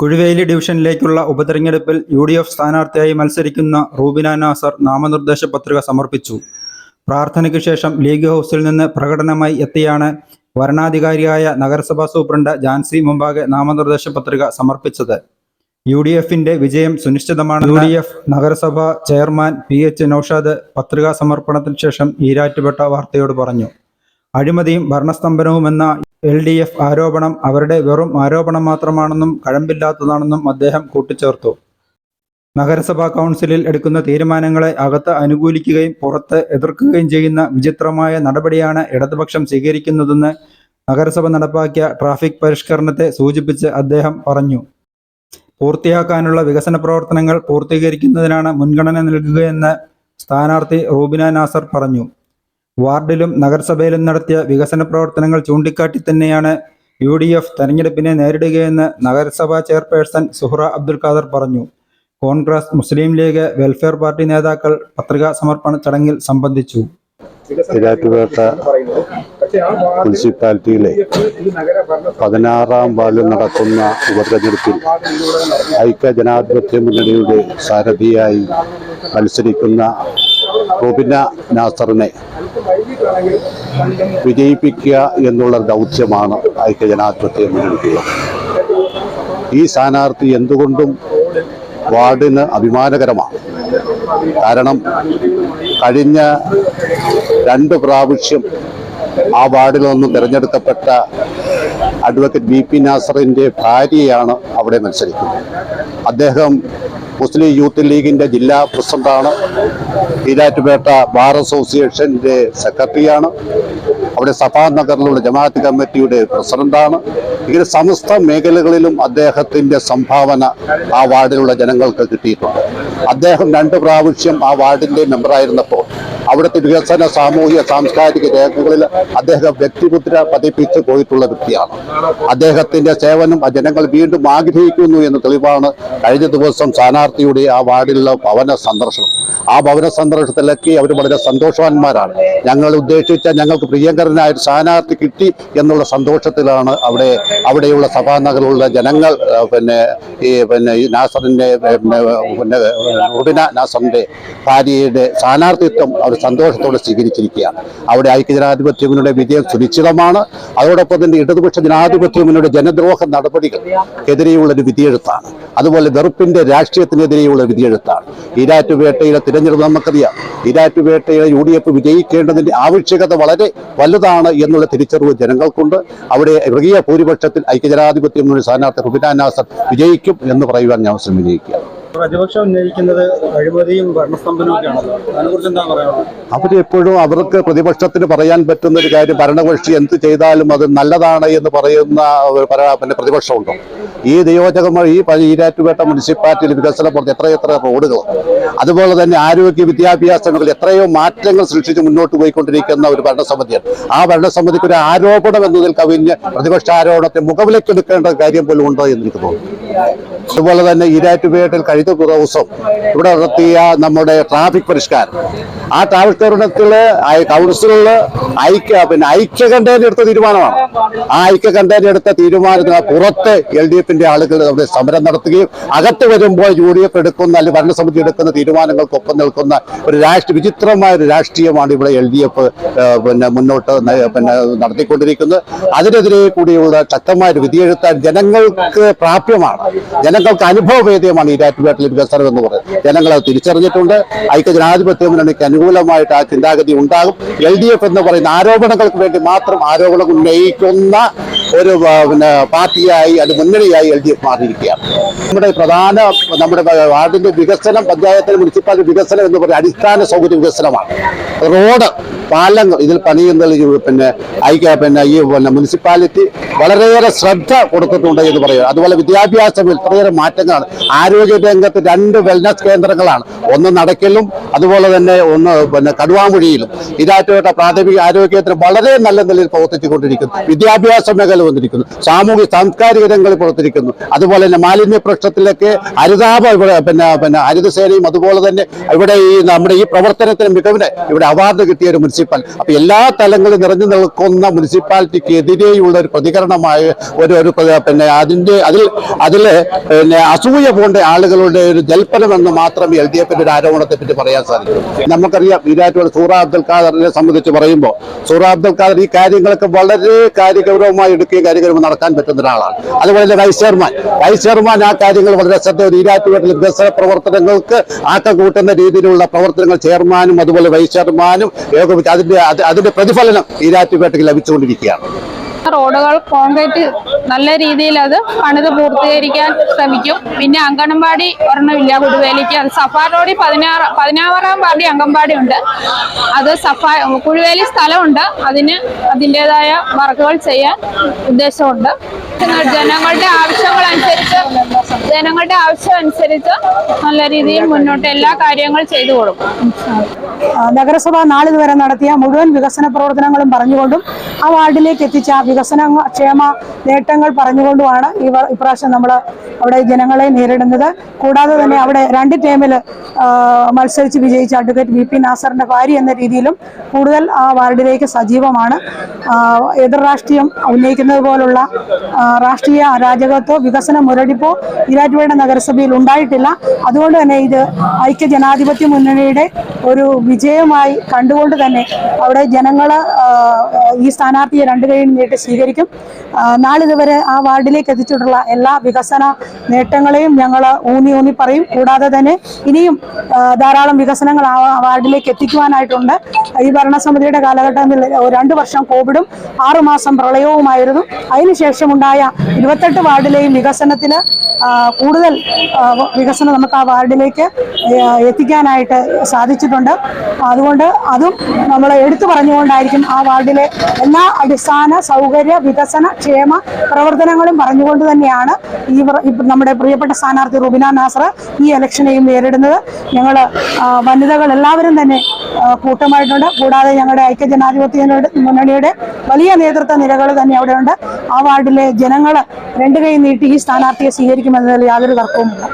കുഴുവേലി ഡിവിഷനിലേക്കുള്ള ഉപതെരഞ്ഞെടുപ്പിൽ U D F സ്ഥാനാർത്ഥിയായി മത്സരിക്കുന്ന റൂബിന നാസർ നാമനിർദ്ദേശ പത്രിക സമർപ്പിച്ചു. പ്രാർത്ഥനയ്ക്ക് ശേഷം ലീഗ് ഹൗസിൽ നിന്ന് പ്രകടനമായി എത്തിയാണ് വരണാധികാരിയായ നഗരസഭാ സൂപ്രണ്ട് ജാൻസി മുമ്പാകെ നാമനിർദ്ദേശ പത്രിക സമർപ്പിച്ചത്. യു ഡി എഫിന്റെ വിജയം സുനിശ്ചിതമാണ് യു ഡി എഫ് നഗരസഭാ ചെയർമാൻ പി എച്ച് നൌഷാദ് പത്രികാ സമർപ്പണത്തിന് ശേഷം ഈരാറ്റുപേട്ട വാർത്തയോട് പറഞ്ഞു. അഴിമതിയും ഭരണസ്തംഭനവുമെന്ന എൽ ഡി എഫ് ആരോപണം അവരുടെ വെറും ആരോപണം മാത്രമാണെന്നും കഴമ്പില്ലാത്തതാണെന്നും അദ്ദേഹം കൂട്ടിച്ചേർത്തു. നഗരസഭാ കൗൺസിലിൽ എടുക്കുന്ന തീരുമാനങ്ങളെ അകത്ത് അനുകൂലിക്കുകയും പുറത്ത് എതിർക്കുകയും ചെയ്യുന്ന വിചിത്രമായ നടപടിയാണ് ഇടതുപക്ഷം സ്വീകരിക്കുന്നതെന്ന് നഗരസഭ നടപ്പാക്കിയ ട്രാഫിക് പരിഷ്കരണത്തെ സൂചിപ്പിച്ച് അദ്ദേഹം പറഞ്ഞു. പൂർത്തിയാക്കാനുള്ള വികസന പ്രവർത്തനങ്ങൾ പൂർത്തീകരിക്കുന്നതിനാണ് മുൻഗണന നൽകുകയെന്ന് സ്ഥാനാർത്ഥി റൂബിന നാസർ പറഞ്ഞു. വാർഡിലും നഗരസഭയിലും നടത്തിയ വികസന പ്രവർത്തനങ്ങൾ ചൂണ്ടിക്കാട്ടി തന്നെയാണ് യു ഡി എഫ് തെരഞ്ഞെടുപ്പിനെ നേരിടുകയെന്ന് നഗരസഭാ ചെയർപേഴ്സൺ സുഹ്റ അബ്ദുൽ ഖാദർ പറഞ്ഞു. Congress Muslim league welfare party നേതാക്കൾ പത്രികാ സമർപ്പണ ചടങ്ങിൽ സംബന്ധിച്ചു. മുനിസിപ്പാലിറ്റിയിലെ പതിനാറാം വാർഡിൽ നടക്കുന്ന ഉപതെരഞ്ഞെടുപ്പിൽ ഐക്യ ജനാധിപത്യ മുന്നണിയുടെ സാരഥിയായി മത്സരിക്കുന്ന റോബിന നാസറിനെ വിജയിപ്പിക്കുക എന്നുള്ള ദൗത്യമാണ് ഐക്യജനാധിപത്യം ജനാധിപത്യ മുന്നണിക്കുള്ളത് ഈ സ്ഥാനാർത്ഥി എന്തുകൊണ്ടും വാർഡിന് അഭിമാനകരമാണ്. കാരണം കഴിഞ്ഞ രണ്ട് പ്രാവശ്യം ആ വാർഡിൽ നിന്നും തിരഞ്ഞെടുക്കപ്പെട്ട അഡ്വക്കേറ്റ് ബി പി നാസറിന്റെ ഭാര്യയാണ് അവിടെ മത്സരിക്കുന്നത്. അദ്ദേഹം മുസ്ലിം യൂത്ത് ലീഗിന്റെ ജില്ലാ പ്രസിഡന്റാണ്. ഈരാറ്റുപേട്ട ബാർ അസോസിയേഷന്റെ സെക്രട്ടറിയാണ്. അവിടെ സഫാ നഗറിലുള്ള ജമാഅത്ത് കമ്മിറ്റിയുടെ പ്രസിഡന്റാണ്. ഇങ്ങനെ സമസ്ത മേഖലകളിലും അദ്ദേഹത്തിന്റെ സംഭാവന ആ വാർഡിലുള്ള ജനങ്ങൾക്ക് കിട്ടിയിട്ടുണ്ട്. അദ്ദേഹം രണ്ട് പ്രാവശ്യം ആ വാർഡിന്റെ മെമ്പറായിരുന്നപ്പോൾ അവിടുത്തെ വികസന സാമൂഹിക സാംസ്കാരിക രേഖകളിൽ അദ്ദേഹം വ്യക്തിമുദ്ര പതിപ്പിച്ച് പോയിട്ടുള്ള വ്യക്തിയാണ്. അദ്ദേഹത്തിന്റെ സേവനം ജനങ്ങൾ വീണ്ടും ആഗ്രഹിക്കുന്നു എന്ന തെളിവാണ് കഴിഞ്ഞ ദിവസം സ്ഥാനാർത്ഥിയുടെ ആ വാർഡിലുള്ള ഭവന സന്ദർശനം. ആ ഭവന സന്ദർശനത്തിലേക്ക് അവർ വളരെ സന്തോഷവാന്മാരാണ്. ഞങ്ങൾ ഉദ്ദേശിച്ച ഞങ്ങൾക്ക് പ്രിയങ്കരനായ ഒരു സ്ഥാനാർത്ഥി കിട്ടി എന്നുള്ള സന്തോഷത്തിലാണ് അവിടെ അവിടെയുള്ള സഭാനഗറിലുള്ള ജനങ്ങൾ പിന്നെ ഈ പിന്നെ ഈ നാസറിന്റെ പിന്നെ റുബിന നാസറിന്റെ ഭാര്യയുടെ സ്ഥാനാർത്ഥിത്വം അവർ സന്തോഷത്തോടെ സ്വീകരിച്ചിരിക്കുകയാണ്. അവിടെ ഐക്യജനാധിപത്യ മുന്നണിയുടെ വിജയം സുനിശ്ചിതമാണ്. അതോടൊപ്പം തന്നെ ഇടതുപക്ഷ ജനാധിപത്യ മുന്നണിയുടെ ജനദ്രോഹ നടപടികൾ ഒരു വിധിയെഴുത്താണ്. അതുപോലെ വെറുപ്പിന്റെ രാഷ്ട്രീയത്തിനെതിരെയുള്ള വിധിയെഴുത്താണ്. ഈരാറ്റുപേട്ടയിലെ തിരഞ്ഞെടുപ്പ് നമുക്കറിയാം. ഈരാറ്റുപേട്ടയിലെ യു ഡി എഫ് വിജയിക്കേണ്ടതിന്റെ ആവശ്യകത വളരെ വലുതാണ് എന്നുള്ള തിരിച്ചറിവ് ജനങ്ങൾക്കുണ്ട്. അവിടെ മൃഗീയ ഭൂരിപക്ഷത്തിൽ ഐക്യജനാധിപത്യം മുന്നണി സ്ഥാനാർത്ഥി റുബിന നാസർ വിജയിക്കും എന്ന് പറയുവാൻ ഞാൻ അവസരം വിജയിക്കുക പ്രതിപക്ഷം ഉന്നയിക്കുന്നത് അഴിമതിയും അതിനെക്കുറിച്ച് എന്താ പറയാനുള്ളത്? അവരെപ്പോഴും അവർക്ക് പ്രതിപക്ഷത്തിന് പറയാൻ പറ്റുന്ന ഒരു കാര്യം ഭരണകക്ഷി എന്ത് ചെയ്താലും അത് നല്ലതാണ് എന്ന് പറയുന്ന പിന്നെ പ്രതിപക്ഷമുണ്ടോ? ഈ നിയോജകങ്ങൾ ഈ ഈരാറ്റുപേട്ട മുനിസിപ്പാലിറ്റിയിൽ വികസനം പറഞ്ഞ എത്രയെത്ര റോഡുകൾ. അതുപോലെ തന്നെ ആരോഗ്യ വിദ്യാഭ്യാസ എത്രയോ മാറ്റങ്ങൾ സൃഷ്ടിച്ച് മുന്നോട്ട് പോയിക്കൊണ്ടിരിക്കുന്ന ഒരു ഭരണസമിതിയാണ്. ആ ഭരണസമിതിക്ക് ഒരു ആരോപണം എന്നതിൽ കവിഞ്ഞ് പ്രതിപക്ഷ ആരോപണത്തെ മുഖവിലേക്കെടുക്കേണ്ട കാര്യം പോലും ഉണ്ടോ എന്ന് എനിക്ക് തോന്നുന്നു. അതുപോലെ തന്നെ ഈരാറ്റുപേട്ടിൽ കഴിഞ്ഞ ദിവസം ഇവിടെ നടത്തിയ നമ്മുടെ ട്രാഫിക് പരിഷ്കാരം. ആ ട്രാഫിക് പരിഷ്കരണത്തിൽ കൗൺസിലിൽ ഐക്യ പിന്നെ ഐക്യകണ്ഠേന എടുത്ത തീരുമാനമാണ്. ആ ഐക്യകണ്ഠേന എടുത്ത തീരുമാനത്തിന് പുറത്ത് എൽ ഡി എഫിന്റെ ആളുകൾ അവിടെ സമരം നടത്തുകയും അകത്ത് വരുമ്പോൾ യു ഡി എഫ് എടുക്കുന്ന അല്ലെങ്കിൽ ഭരണസമിതി എടുക്കുന്ന തീരുമാനങ്ങൾക്കൊപ്പം നിൽക്കുന്ന ഒരു രാഷ്ട്രീയ വിചിത്രമായ ഒരു രാഷ്ട്രീയമാണ് ഇവിടെ എൽ ഡി എഫ് പിന്നെ മുന്നോട്ട് പിന്നെ നടത്തിക്കൊണ്ടിരിക്കുന്നത്. അതിനെതിരെ കൂടിയുള്ള ശക്തമായ ഒരു വിധിയെഴുത്താൻ ജനങ്ങൾക്ക് പ്രാപ്യമാണ്. ജനങ്ങൾക്ക് അനുഭവവേദ്യമാണ് ഈ രാറ്റുപേട്ടിലെ വികസനം എന്ന് പറയുന്നത്. ജനങ്ങൾ അത് തിരിച്ചറിഞ്ഞിട്ടുണ്ട്. ഐക്യ ജനാധിപത്യ മുന്നണിക്ക് അനുകൂലമായിട്ട് ആ ചിന്താഗതി ഉണ്ടാകും. എൽ ഡി എഫ് എന്ന് പറയുന്ന ആരോപണങ്ങൾക്ക് വേണ്ടി മാത്രം ആരോപണം ഉന്നയിക്കുന്ന ഒരു പിന്നെ പാർട്ടിയായി അത് മുന്നണിയായി എൽ ഡി എഫ് മാറിയിരിക്കുകയാണ്. നമ്മുടെ പ്രധാന നമ്മുടെ വാർഡിന്റെ വികസനം പഞ്ചായത്തിന് മുനിസിപ്പാലിറ്റി വികസനം എന്ന് പറയുന്ന അടിസ്ഥാന സൗകര്യ വികസനമാണ്. റോഡ് പാലങ്ങൾ ഇതിൽ പണിയുന്ന ഈ പിന്നെ ഐക്യ പിന്നെ ഈ പിന്നെ മുനിസിപ്പാലിറ്റി വളരെയേറെ ശ്രദ്ധ കൊടുത്തിട്ടുണ്ട് എന്ന് പറയുക അതുപോലെ വിദ്യാഭ്യാസം ഇത്രയേറെ മാറ്റങ്ങളാണ്. ആരോഗ്യ രംഗത്ത് രണ്ട് വെൽനസ് കേന്ദ്രങ്ങളാണ്. ഒന്ന് നടക്കലും അതുപോലെ തന്നെ ഒന്ന് പിന്നെ കടുവാമൊഴിയിലും. ഇരാറ്റുപേട്ട പ്രാഥമിക ആരോഗ്യത്തിന് വളരെ നല്ല നിലയിൽ പ്രവർത്തിച്ചുകൊണ്ടിരിക്കുന്നു. വിദ്യാഭ്യാസ മേഖല വന്നിരിക്കുന്നു. സാമൂഹിക സാംസ്കാരിക രംഗങ്ങളിൽ പ്രവർത്തിക്കുന്നു അതുപോലെ തന്നെ മാലിന്യ പ്രശ്നത്തിലൊക്കെ ഹരിതാപ ഇവിടെ പിന്നെ പിന്നെ ഹരിതസേനയും അതുപോലെ തന്നെ ഇവിടെ ഈ നമ്മുടെ ഈ പ്രവർത്തനത്തിന് മികവിന് ഇവിടെ അവാർഡ് കിട്ടിയ ഒരു മുനിസിപ്പൽ അപ്പൊ എല്ലാ തലങ്ങളിൽ നിറഞ്ഞു നിൽക്കുന്ന മുനിസിപ്പാലിറ്റിക്ക് എതിരെയുള്ള ഒരു പ്രതികരണമായ ഒരു ഒരു പിന്നെ അതിന്റെ അതിൽ അതിൽ പിന്നെ അസൂയ പോണ്ട ആളുകളുടെ ഒരു ജൽപ്പനമെന്ന് മാത്രം എൽ ഡി എഫിന്റെ ഒരു ആരോപണത്തെ പറ്റി പറയാൻ സാധിക്കും. നമുക്കറിയാം ഈരാറ്റുള്ള സൂറ അബ്ദുൽ ഖാദറിനെ സംബന്ധിച്ച് പറയുമ്പോൾ സൂറ അബ്ദുൽ ഖാദർ ഈ കാര്യങ്ങളൊക്കെ വളരെ കാര്യഗൗരവമായി എടുക്കുകയും കാര്യങ്ങളും നടക്കാൻ പറ്റുന്ന ഒരാളാണ്. അതുപോലെ തന്നെ വൈസ് ചെയർമാൻ വൈസ് ചെയർമാൻ ആ കാര്യങ്ങൾ വളരെ ശ്രദ്ധ ഈരാറ്റുപേട്ടിലെ വികസന പ്രവർത്തനങ്ങൾക്ക് ആക്കം കൂട്ടുന്ന രീതിയിലുള്ള പ്രവർത്തനങ്ങൾ ചെയർമാനും അതുപോലെ വൈസ് ചെയർമാനും ഏകോപിച്ച് അതിന്റെ അതിന്റെ പ്രതിഫലനം ഈരാറ്റുപേട്ടയ്ക്ക് ലഭിച്ചുകൊണ്ടിരിക്കുകയാണ്. റോഡുകൾ കോൺക്രീറ്റ് നല്ല രീതിയിൽ അത് പണിത് പൂർത്തീകരിക്കാൻ ശ്രമിക്കും. പിന്നെ അങ്കണവാടി ഒരെണ്ണമില്ല കുടുവേലിക്ക്. അത് സഫാർ റോഡിൽ പതിനാറ് പതിനാറാം വാർഡി അങ്കൻവാടി ഉണ്ട്. അത് സഫാ കുഴുവേലി സ്ഥലമുണ്ട്. അതിന് അതിന്റെതായ വർക്കുകൾ ചെയ്യാൻ ഉദ്ദേശമുണ്ട്. ജനങ്ങളുടെ ജനങ്ങളുടെ ആവശ്യം അനുസരിച്ച് നല്ല രീതിയിൽ മുന്നോട്ട് എല്ലാ കാര്യങ്ങളും ചെയ്തു കൊടുക്കും. നഗരസഭ നാളിതുവരെ നടത്തിയ മുഴുവൻ വികസന പ്രവർത്തനങ്ങളും പറഞ്ഞുകൊണ്ടും ആ വാർഡിലേക്ക് എത്തിച്ച വികസന ക്ഷേമ നേട്ടങ്ങൾ പറഞ്ഞുകൊണ്ടുമാണ് ഈ ഇപ്രാവശ്യം നമ്മൾ അവിടെ ജനങ്ങളെ നേരിടുന്നത്. കൂടാതെ തന്നെ അവിടെ രണ്ട് ടീമിൽ മത്സരിച്ച് വിജയിച്ച അഡ്വക്കേറ്റ് വി പി നാസറിന്റെ ഭാര്യ എന്ന രീതിയിലും കൂടുതൽ ആ വാർഡിലേക്ക് സജീവമാണ്. എതിർ രാഷ്ട്രീയം ഉന്നയിക്കുന്നത് പോലുള്ള രാഷ്ട്രീയ അരാജകത്വോ വികസന മുരടിപ്പോ ഈരാറ്റുപേട്ട നഗരസഭയിൽ ഉണ്ടായിട്ടില്ല. അതുകൊണ്ട് തന്നെ ഇത് ഐക്യ ജനാധിപത്യ മുന്നണിയുടെ ഒരു വിജയമായി കണ്ടുകൊണ്ട് തന്നെ അവിടെ ജനങ്ങൾ ഈ സ്ഥാനാർത്ഥിയെ രണ്ടു കൈ നീട്ടി സ്വീകരിക്കും. നാളിതുവരെ ആ വാർഡിലേക്ക് എത്തിച്ചിട്ടുള്ള എല്ലാ വികസന നേട്ടങ്ങളെയും ഞങ്ങൾ ഊന്നി ഊന്നി പറയും. കൂടാതെ തന്നെ ഇനിയും ധാരാളം വികസനങ്ങൾ ആ വാർഡിലേക്ക് എത്തിക്കുവാനായിട്ടുണ്ട്. ഈ ഭരണസമിതിയുടെ കാലഘട്ടത്തിൽ രണ്ടു വർഷം കോവിഡും ആറുമാസം പ്രളയവുമായിരുന്നു. അതിനുശേഷം ഉണ്ടായ ഇരുപത്തെട്ട് വാർഡിലെയും വികസനത്തിന് ആ, കൂടുതൽ വികസനം നമുക്ക് ആ വാർഡിലേക്ക് എത്തിക്കാനായിട്ട് സാധിച്ചിട്ടുണ്ട്. അതുകൊണ്ട് അതും നമ്മൾ എടുത്തു പറഞ്ഞുകൊണ്ടായിരിക്കും ആ വാർഡിലെ എല്ലാ അടിസ്ഥാന സൗകര്യ വികസന ക്ഷേമ പ്രവർത്തനങ്ങളും പറഞ്ഞുകൊണ്ട് തന്നെയാണ് ഈ നമ്മുടെ പ്രിയപ്പെട്ട സ്ഥാനാർത്ഥി റുബിന നാസർ ഈ ഇലക്ഷനെയും നേരിടുന്നത്. ഞങ്ങൾ വനിതകൾ എല്ലാവരും തന്നെ കൂട്ടമായിട്ടുണ്ട്. കൂടാതെ ഞങ്ങളുടെ ഐക്യ ജനാധിപത്യ മുന്നണിയുടെ വലിയ നേതൃത്വ നിരകൾ തന്നെ അവിടെയുണ്ട്. ആ വാർഡിലെ ജനങ്ങൾ രണ്ടു കൈ നീട്ടി ഈ സ്ഥാനാർത്ഥിയെ സ്വീകരിക്കുമെന്നതിൽ യാതൊരു തർക്കവുമില്ല.